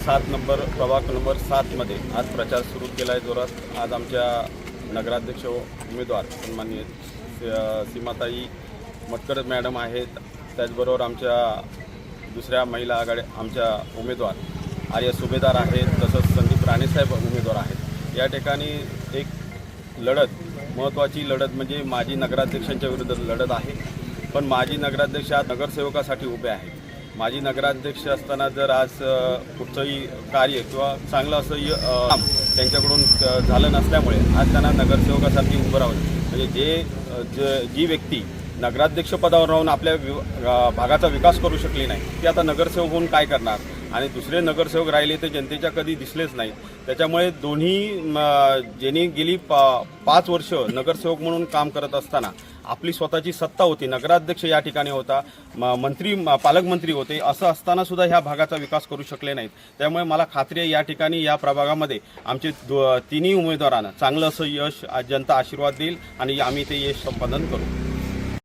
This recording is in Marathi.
सात नंबर प्रभाग नंबर सातमध्ये आज प्रचार सुरू केला आहे जोरात. आज आमच्या नगराध्यक्ष उमेदवार सन्मान्य सीमाताई मटकर मॅडम आहेत. त्याचबरोबर आमच्या दुसऱ्या महिला आघाडी आमच्या उमेदवार आर्य सुभेदार आहेत तसंच संदीप राणेसाहेब उमेदवार आहेत. या ठिकाणी एक लढत महत्त्वाची लढत म्हणजे माजी नगराध्यक्षांच्या विरुद्ध लढत आहे. पण माजी नगराध्यक्ष आज नगरसेवकासाठी उभे आहेत. माजी नगराध्यक्ष असताना जर आज कुठचंही कार्य किंवा चांगलं असं काम त्यांच्याकडून झालं नसल्यामुळे आज त्यांना नगरसेवकासाठी उभं राहून म्हणजे जे ज जी व्यक्ती नगराध्यक्ष पदावर राहून आपल्या वि- भागाचा विकास करू शकली नाही ती आता नगरसेवक होऊन काय करणार? आणि दुसरे नगरसेवक राहिले ते जनतेच्या कधी दिसलेच नाही त्याच्यामुळे दोन्ही ज्यांनी गेली पा पाच वर्ष नगरसेवक म्हणून काम करत असताना आपली स्वतःची सत्ता होती. नगराध्यक्ष या ठिकाणी होता. म- मंत्री म- पालकमंत्री होते. असं असताना सुद्धा ह्या भागाचा विकास करू शकले नाहीत. त्यामुळे मला खात्री आहे या ठिकाणी या प्रभागामध्ये आमचे तिन्ही उमेदवारांना चांगलं असं यश जनता आशीर्वाद देईल आणि आम्ही ते यश संपादन करू.